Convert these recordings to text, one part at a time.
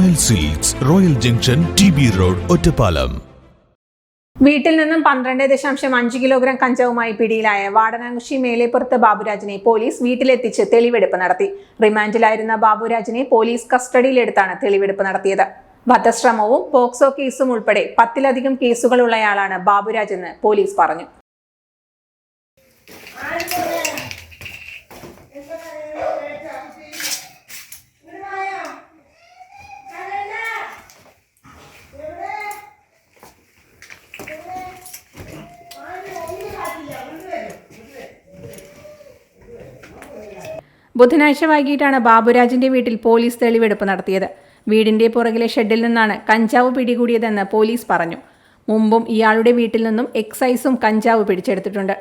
Royal Silks royal junction T B road Ottapalam വീട്ടിൽ നിന്നും പന്ത്രണ്ട് ദശാംശം അഞ്ച് കിലോഗ്രാം കഞ്ചാവുമായി പിടിയിലായ വാടനാങ്കുശി മേലേപ്പുറത്ത് ബാബുരാജിനെ പോലീസ് വീട്ടിലെത്തിച്ച് തെളിവെടുപ്പ് നടത്തി. റിമാൻഡിലായിരുന്ന ബാബുരാജിനെ പോലീസ് കസ്റ്റഡിയിലെടുത്താണ് തെളിവെടുപ്പ് നടത്തിയത്. വധശ്രമവും പോക്സോ കേസും ഉൾപ്പെടെ പത്തിലധികം കേസുകളുള്ളയാളാണ് ബാബുരാജ് എന്ന് പോലീസ് പറഞ്ഞു. ബുധനാഴ്ച വൈകിട്ടാണ് ബാബുരാജിന്റെ വീട്ടിൽ പോലീസ് തെളിവെടുപ്പ് നടത്തിയത്. വീടിന്റെ പുറകിലെ ഷെഡിൽ നിന്നാണ് കഞ്ചാവ് പിടികൂടിയതെന്ന് പോലീസ് പറഞ്ഞു. മുമ്പും ഇയാളുടെ വീട്ടിൽ നിന്നും എക്സൈസും കഞ്ചാവ് പിടിച്ചെടുത്തിട്ടുണ്ട്.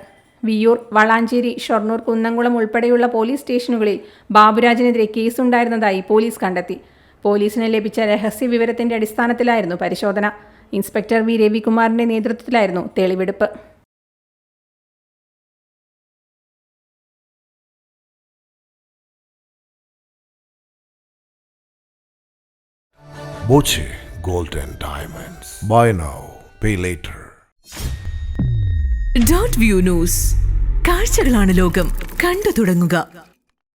വിയൂർ വളാഞ്ചേരി ഷൊർണൂർ കുന്നംകുളം ഉൾപ്പെടെയുള്ള പോലീസ് സ്റ്റേഷനുകളിൽ ബാബുരാജിനെതിരെ കേസുണ്ടായിരുന്നതായി പോലീസ് കണ്ടെത്തി. പോലീസിന് ലഭിച്ച രഹസ്യ വിവരത്തിന്റെ അടിസ്ഥാനത്തിലായിരുന്നു പരിശോധന. ഇൻസ്പെക്ടർ വി രവികുമാറിന്റെ നേതൃത്വത്തിലായിരുന്നു തെളിവെടുപ്പ്. Boche Golden and Diamonds. Buy now, pay later. Dot view news. കാഴ്ചകളാണ് ലോകം കണ്ടു തുടങ്ങുക